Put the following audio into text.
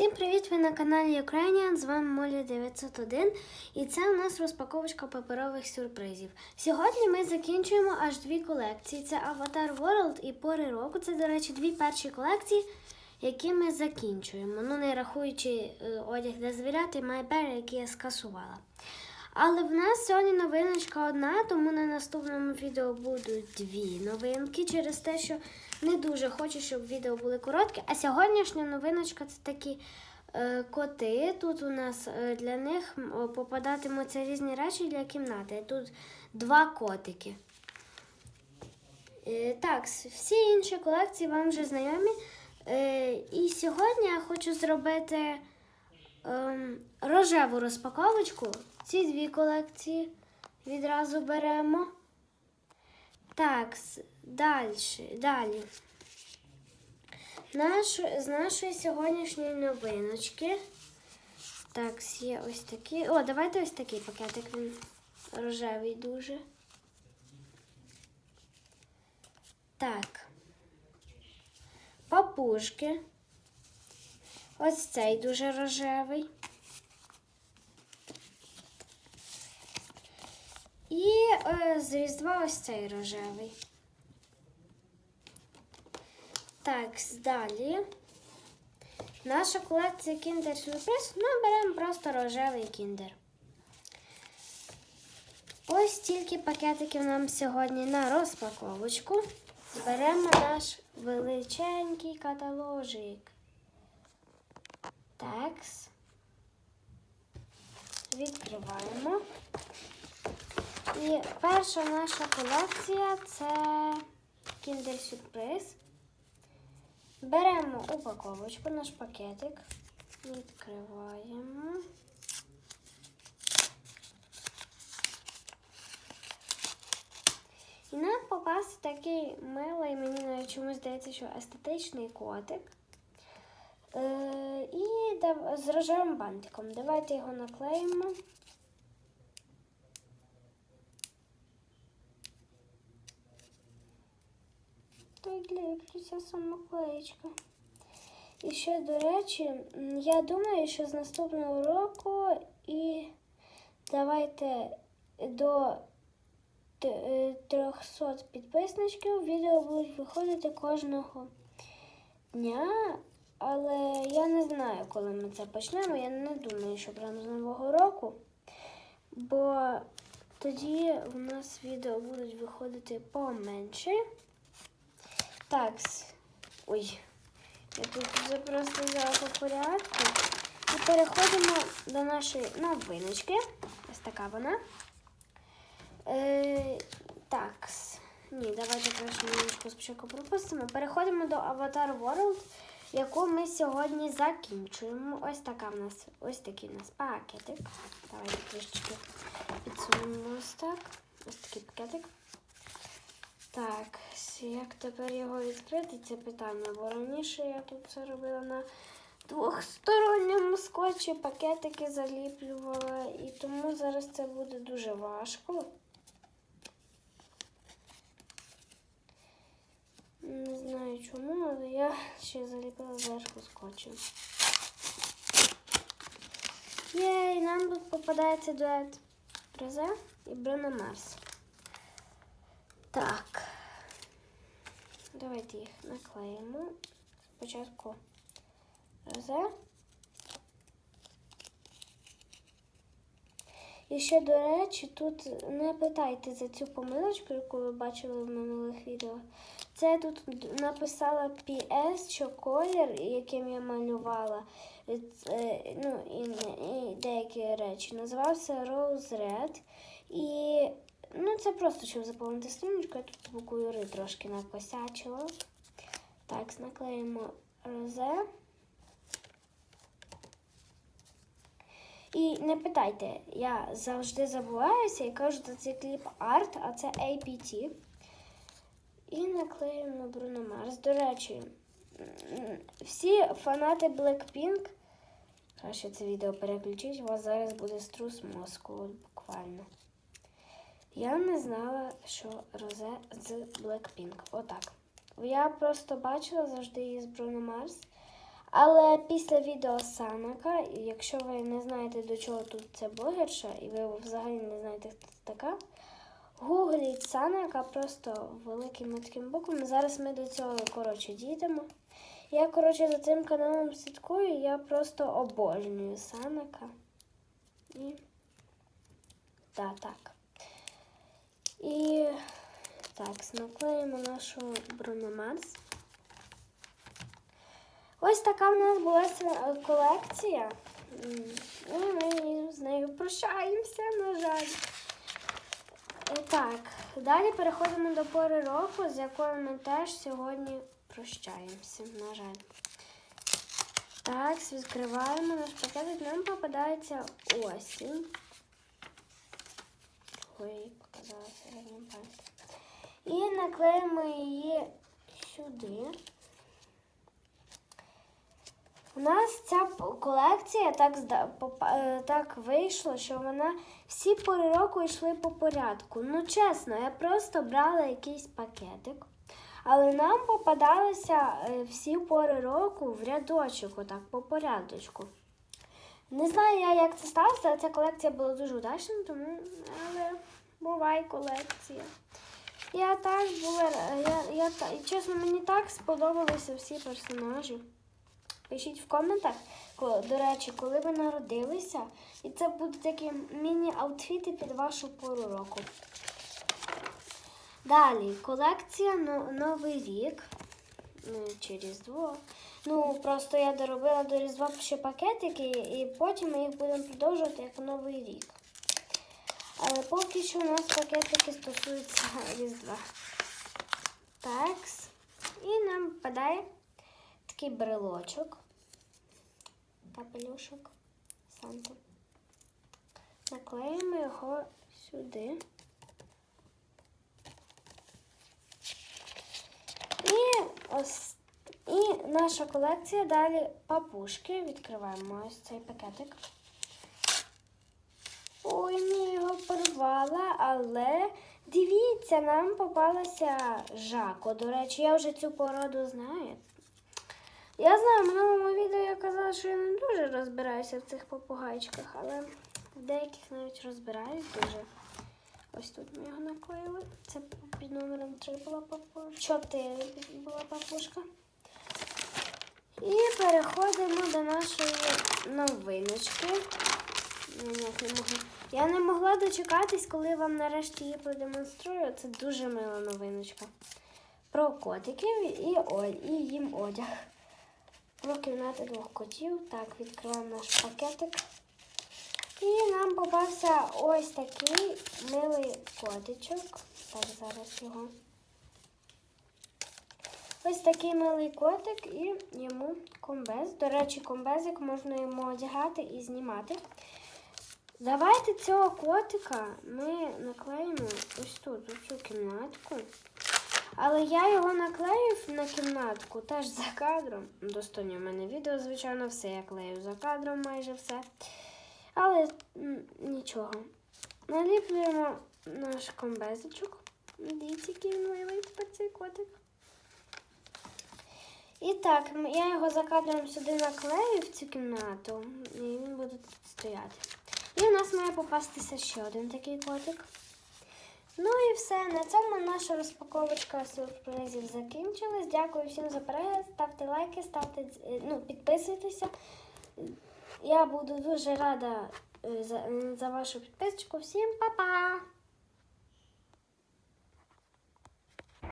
Всім привіт! Ви на каналі Ukrainian, з вами Моля 901 і це у нас розпаковочка паперових сюрпризів. Сьогодні ми закінчуємо аж дві колекції: це Avatar World і Пори року. Це, до речі, дві перші колекції, які ми закінчуємо. Ну, не рахуючи е, одяг для звірят і My який я скасувала. Але в нас сьогодні новиночка одна, тому на наступному відео будуть дві новинки через те, що не дуже хочу, щоб відео були короткі. А сьогоднішня новиночка це такі е, коти. Тут у нас е, для них попадатимуться різні речі для кімнати. Тут два котики. Е, так, всі інші колекції вам вже знайомі. Е, і сьогодні я хочу зробити ем, рожеву розпаковочку. Ці дві колекції відразу беремо. Так, далі. далі. Наш, з нашої сьогоднішньої новиночки. Так, є ось такі. О, давайте ось такий пакетик. Він рожевий дуже. Так. Папушки. Ось цей дуже рожевий. І е, з Різдва ось цей рожевий. Так, далі. Наша колекція Kinder Surprise. Ми беремо просто рожевий кіндер. Ось стільки пакетиків нам сьогодні на розпаковочку. Беремо наш величенький каталожик. Такс. Відкриваємо. І перша наша колекція це Kinder Surprise. Беремо упаковочку, наш пакетик, відкриваємо. І нам попався такий милий, мені навіть чомусь здається, що естетичний котик. Е, і з рожевим бантиком. Давайте його наклеїмо. Той ліплюся самоклеєчка. І ще, до речі, я думаю, що з наступного року і давайте до е, 300 підписничків відео будуть виходити кожного дня. Але я не знаю, коли ми це почнемо. Я не думаю, що прямо з Нового року. Бо тоді у нас відео будуть виходити поменше. Так. Ой. Я тут вже просто взяла по порядку. І переходимо до нашої новиночки. Ось така вона. Е, так. Ні, давайте краще новиночку спочатку пропустимо. Переходимо до Avatar World, яку ми сьогодні закінчуємо. Ось така в нас, ось такий у нас пакетик. Давайте трішечки підсунемо ось так. Ось такий пакетик. Так, як тепер його відкрити, це питання, бо раніше я тут це робила на двохсторонньому скотчі, пакетики заліплювала, і тому зараз це буде дуже важко. Не знаю чому, але я ще заліпила зверху скотчем. Єй, нам тут попадається дует Розе і Бруно Марс. Так. Давайте їх наклеїмо. Спочатку розе. І ще, до речі, тут не питайте за цю помилочку, яку ви бачили в минулих відео. Це тут написала PS, що колір, яким я малювала, це, ну, і деякі речі, називався Rose Red. І ну, це просто щоб заповнити стріночку, я тут з Юри трошки накосячила. Так, наклеїмо розе. І не питайте, я завжди забуваюся і кажу, що це кліп арт, а це APT. І наклеїмо Бруно Марс. До речі, всі фанати Blackpink, краще це відео переключіть, у вас зараз буде струс мозку, буквально. Я не знала, що Розе з Blackpink. Отак. Я просто бачила завжди її з Бруно Марс. Але після відео Санака, якщо ви не знаєте, до чого тут це блогерша, і ви взагалі не знаєте, хто це така, гугліть Санака просто великим таким буквами. Зараз ми до цього коротше дійдемо. Я, коротше, за цим каналом слідкую, я просто обожнюю Санака. І та, так. І так, наклеїмо нашу Бруномарс. Ось така в нас була колекція. І ми з нею прощаємося, на жаль. Так, далі переходимо до пори року, з якою ми теж сьогодні прощаємося, на жаль. Так, відкриваємо наш пакетик. Нам попадається осінь. Ой, І наклеїмо її сюди. У нас ця колекція так, е, так вийшло, що вона всі пори року йшли по порядку. Ну, чесно, я просто брала якийсь пакетик, але нам попадалися е, всі пори року в рядочок, отак, по порядочку. Не знаю я, як це сталося, але ця колекція була дуже удачною, тому але бувай колекція. Я так була, я, я, чесно, мені так сподобалися всі персонажі. Пишіть в коментах, до речі, коли ви народилися. І це будуть такі міні-аутфіти під вашу пору року. Далі, колекція «Но- Новий рік. Ну, чи Різдво. Ну, просто я доробила до Різдва ще пакетики, і потім ми їх будемо продовжувати як Новий рік. Але поки що у нас пакетики стосуються Різдва. Такс. І нам впадає такий брелочок. Капелюшок Санти. Наклеїмо його сюди. І ось і наша колекція далі папушки. Відкриваємо ось цей пакетик. Ой, не його але дивіться, нам попалася Жако. До речі, я вже цю породу знаю. Я знаю, в минулому відео я казала, що я не дуже розбираюся в цих попугайчиках, але в деяких навіть розбираюсь дуже. Ось тут ми його наклеїли. Це під номером 3 була папушка. 4 була папушка. І переходимо до нашої новиночки. Я не можу. Я не могла дочекатись, коли вам нарешті її продемонструю. Це дуже мила новиночка. Про котиків і, і їм одяг. Про кімнати двох котів. Так, відкриваємо наш пакетик. І нам попався ось такий милий котичок. Так, зараз його. Ось такий милий котик і йому комбез. До речі, комбезик можна йому одягати і знімати. Давайте цього котика ми наклеїмо ось тут, у цю кімнатку. Але я його наклеїв на кімнатку теж за кадром. Достойно в мене відео, звичайно, все я клею за кадром майже все. Але нічого. Наліплюємо наш комбезичок. Дивіться, який він милий тепер цей котик. І так, я його за кадром сюди наклею в цю кімнату, і він буде тут стояти. І в нас має попастися ще один такий котик. Ну і все. На цьому наша розпаковочка сюрпризів закінчилась. Дякую всім за перегляд. Ставте лайки, ставте, ну, підписуйтеся. Я буду дуже рада е, за, за вашу підписочку. Всім па-па!